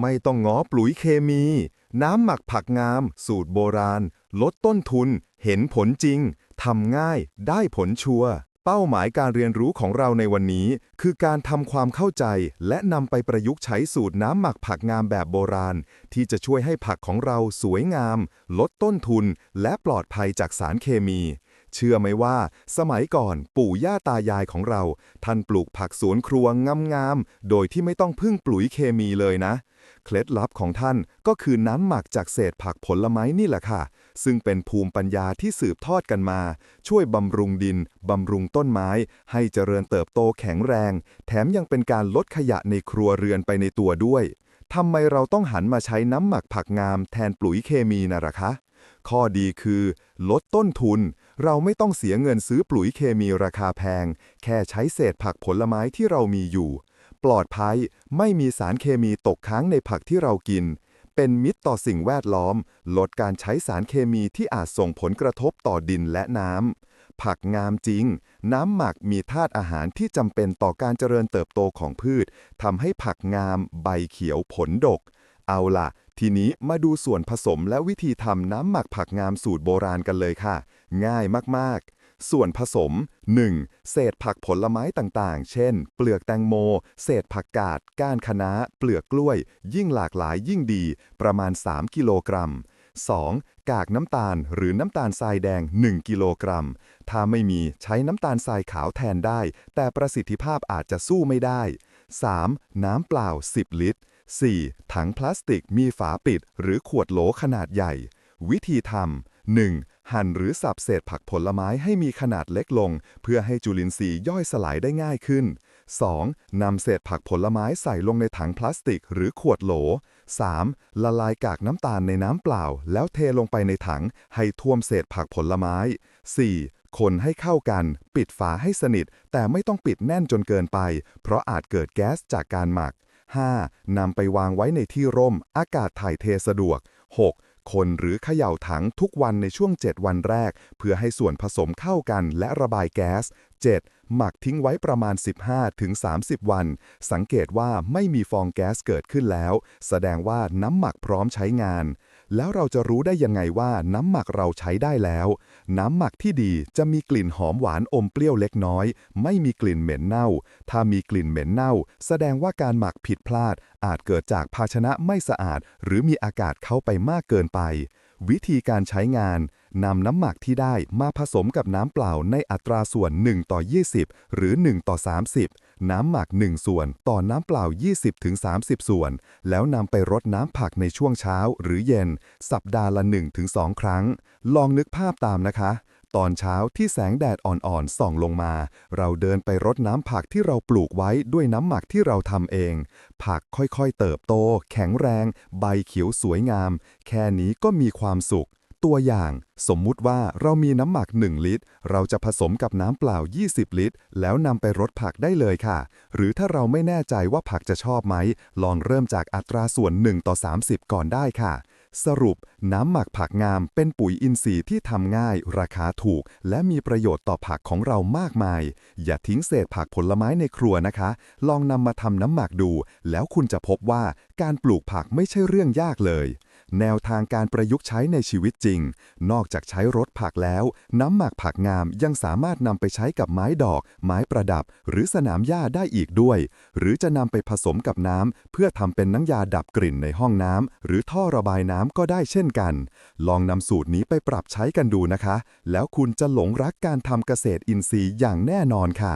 ไม่ต้องง้อปุ๋ยเคมี น้ำหมักผักงาม สูตรโบราณ ลดต้นทุน เห็นผลจริง ทำง่าย ได้ผลชัวร์เป้าหมายการเรียนรู้ของเราในวันนี้ คือการทำความเข้าใจ และนำไปประยุกต์ใช้สูตรน้ำหมักผักงามแบบโบราณ ที่จะช่วยให้ผักของเราสวยงาม ลดต้นทุน และปลอดภัยจากสารเคมีเชื่อไหมว่า สมัยก่อนปู่ย่าตายายของเรา ท่านปลูกผักสวนครัวงามๆ โดยที่ไม่ต้องพึ่งปุ๋ยเคมีเลยนะ เคล็ดลับของท่านก็คือน้ำหมักจากเศษผักผลไม้นี่แหละค่ะ ซึ่งเป็นภูมิปัญญาที่สืบทอดกันมา ช่วยบำรุงดิน บำรุงต้นไม้ ให้เจริญเติบโตแข็งแรง แถมยังเป็นการลดขยะในครัวเรือนไปในตัวด้วยทำไมเราต้องหันมาใช้น้ำหมักผักงามแทนปุ๋ยเคมีนะล่ะคะ ข้อดีคือ ลดต้นทุน เราไม่ต้องเสียเงินซื้อปุ๋ยเคมีราคาแพง แค่ใช้เศษผักผลไม้ที่เรามีอยู่ ปลอดภัย ไม่มีสารเคมีตกค้างในผักที่เรากิน เป็นมิตรต่อสิ่งแวดล้อม ลดการใช้สารเคมีที่อาจส่งผลกระทบต่อดินและน้ำ ผักงามจริง น้ำหมักมีธาตุอาหารที่จำเป็นต่อการเจริญเติบโตของพืชทำให้ผักงาม ใบเขียวผลดก เอาล่ะ ทีนี้มาดูส่วนผสมและวิธีทำน้ำหมักผักงามสูตรโบราณกันเลยค่ะ ง่ายมากๆ ส่วนผสม 1. เศษผักผลไม้ต่างๆ เช่น เปลือกแตงโม เศษผักกาด ก้านคะน้า เปลือกกล้วย ยิ่งหลากหลายยิ่งดี ประมาณ 3 กิโลกรัม 2. กากน้ำตาลหรือน้ำตาลทรายแดง 1 กิโลกรัม ถ้าไม่มีใช้น้ำตาลทรายขาวแทนได้ แต่ประสิทธิภาพอาจจะสู้ไม่ได้ 3. น้ำเปล่า 10 ลิตร 4. ถังพลาสติกมีฝาปิด หรือขวดโหลขนาดใหญ่ วิธีทำ 1. หั่นหรือสับเศษผักผลไม้ให้มีขนาดเล็กลง เพื่อให้จุลินทรีย์ย่อยสลายได้ง่ายขึ้น 2. นำเศษผักผลไม้ใส่ลงในถังพลาสติกหรือขวดโหล 3. ละลายกากน้ำตาลในน้ำเปล่า แล้วเทลงไปในถังให้ท่วมเศษผักผลไม้ 4. คนให้เข้ากัน ปิดฝาให้สนิท แต่ไม่ต้องปิดแน่นจนเกินไป เพราะอาจเกิดแก๊สจากการหมัก 5. นำไปวางไว้ในที่ร่ม อากาศถ่ายเทสะดวก 6. คนหรือเขย่าถังทุกวันในช่วง 7 วันแรก เพื่อให้ส่วนผสมเข้ากันและระบายแก๊ส 7. หมักทิ้งไว้ประมาณ 15-30 วัน สังเกตว่าไม่มีฟองแก๊สเกิดขึ้นแล้ว แสดงว่าน้ำหมักพร้อมใช้งาน แล้วเราจะรู้ได้ยังไงว่าน้ำหมักเราใช้ได้แล้ว น้ำหมักที่ดีจะมีกลิ่นหอมหวานอมเปรี้ยวเล็กน้อย ไม่มีกลิ่นเหม็นเน่า ถ้ามีกลิ่นเหม็นเน่า แสดงว่าการหมักผิดพลาด อาจเกิดจากภาชนะไม่สะอาด หรือมีอากาศเข้าไปมากเกินไป วิธีการใช้งานนำน้ำหมักที่ได้มาผสมกับน้ำเปล่าในอัตราส่วน 1 ต่อ 20 หรือ 1 ต่อ 30 น้ำหมัก 1 ส่วน ต่อน้ำเปล่า 20-30ส่วน แล้วนำไปรดน้ำผักในช่วงเช้าหรือเย็น สัปดาห์ละ 1-2 ครั้ง ลองนึกภาพตามนะคะ ตอนเช้าที่แสงแดดอ่อนๆส่องลงมา เราเดินไปรดน้ำผักที่เราปลูกไว้ด้วยน้ำหมักที่เราทำเอง ผักค่อยๆเติบโต แข็งแรง ใบเขียวสวยงาม แค่นี้ก็มีความสุข ตัวอย่าง สมมุติว่าเรามีน้ำหมัก 1 ลิตร เราจะผสมกับน้ำเปล่า 20 ลิตร แล้วนำไปรดผักได้เลยค่ะ หรือถ้าเราไม่แน่ใจว่าผักจะชอบไหม ลองเริ่มจากอัตราส่วน 1 ต่อ 30 ก่อนได้ค่ะ สรุป น้ำหมักผักงามเป็นปุ๋ยอินทรีย์ที่ทำง่าย ราคาถูก และมีประโยชน์ต่อผักของเรามากมาย อย่าทิ้งเศษผักผลไม้ในครัวนะคะ ลองนำมาทำน้ำหมักดู แล้วคุณจะพบว่าการปลูกผักไม่ใช่เรื่องยากเลย แนวทางการประยุกต์ใช้ในชีวิตจริง นอกจากใช้รถผักแล้ว น้ำหมักผักงามยังสามารถนำไปใช้กับไม้ดอก ไม้ประดับ หรือสนามหญ้าได้อีกด้วย หรือจะนำไปผสมกับน้ำเพื่อทำเป็นน้ำยาดับกลิ่นในห้องน้ำหรือท่อระบายน้ำก็ได้เช่นกัน ลองนำสูตรนี้ไปปรับใช้กันดูนะคะ แล้วคุณจะหลงรักการทำเกษตรอินทรีย์อย่างแน่นอนค่ะ